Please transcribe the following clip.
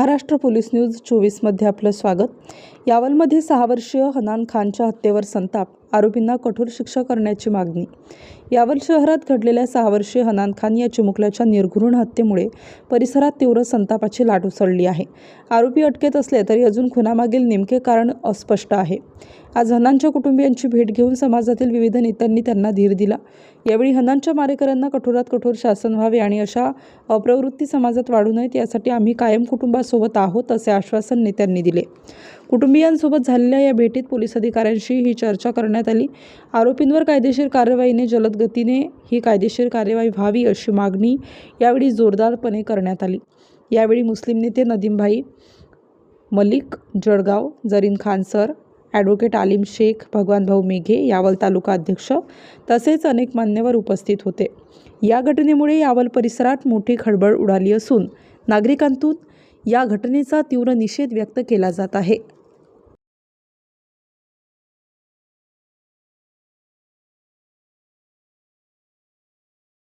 Maharashtra police news चोवीसमध्ये आपलं स्वागत. यावलमध्ये सहा वर्षीय हनान खानच्या हत्येवर संताप आरोपींना कठोर शिक्षा करण्याची मागणी. यावल शहरात घडलेल्या सहा वर्षीय हनान खान या चिमुकल्याच्या निर्घृण हत्येमुळे परिसरात तीव्र संतापाची लाट उसळली आहे. आरोपी अटकेत असले तरी अजून खुनामागील नेमके कारण अस्पष्ट आहे. आज हनानच्या कुटुंबियांची भेट घेऊन समाजातील विविध नेत्यांनी त्यांना धीर दिला. यावेळी हनानच्या मारेकऱ्यांना कठोरात कठोर शासन व्हावे आणि अशा अप्रवृत्ती समाजात वाढू नयेत यासाठी आम्ही कायम कुटुंबासोबत आहोत असे आश्वासन नेत्यांनी दिले. कुटुंबियांसोबत झालेल्या या भेटीत पोलीस अधिकाऱ्यांशी ही चर्चा करण्यात आली. आरोपींवर कायदेशीर कार्यवाहीने जलद गतीने ही कायदेशीर कार्यवाही व्हावी अशी मागणी यावेळी जोरदारपणे करण्यात आली. यावेळी मुस्लिम नेते नदीमभाई मलिक जळगाव जरीन खान सर ॲडव्होकेट आलिम शेख भगवान भाऊ मेघे यावल तालुका अध्यक्ष तसेच अनेक मान्यवर उपस्थित होते. या घटनेमुळे यावल परिसरात मोठी खळबळ उडाली असून नागरिकांतून या घटनेचा तीव्र निषेध व्यक्त केला जात आहे.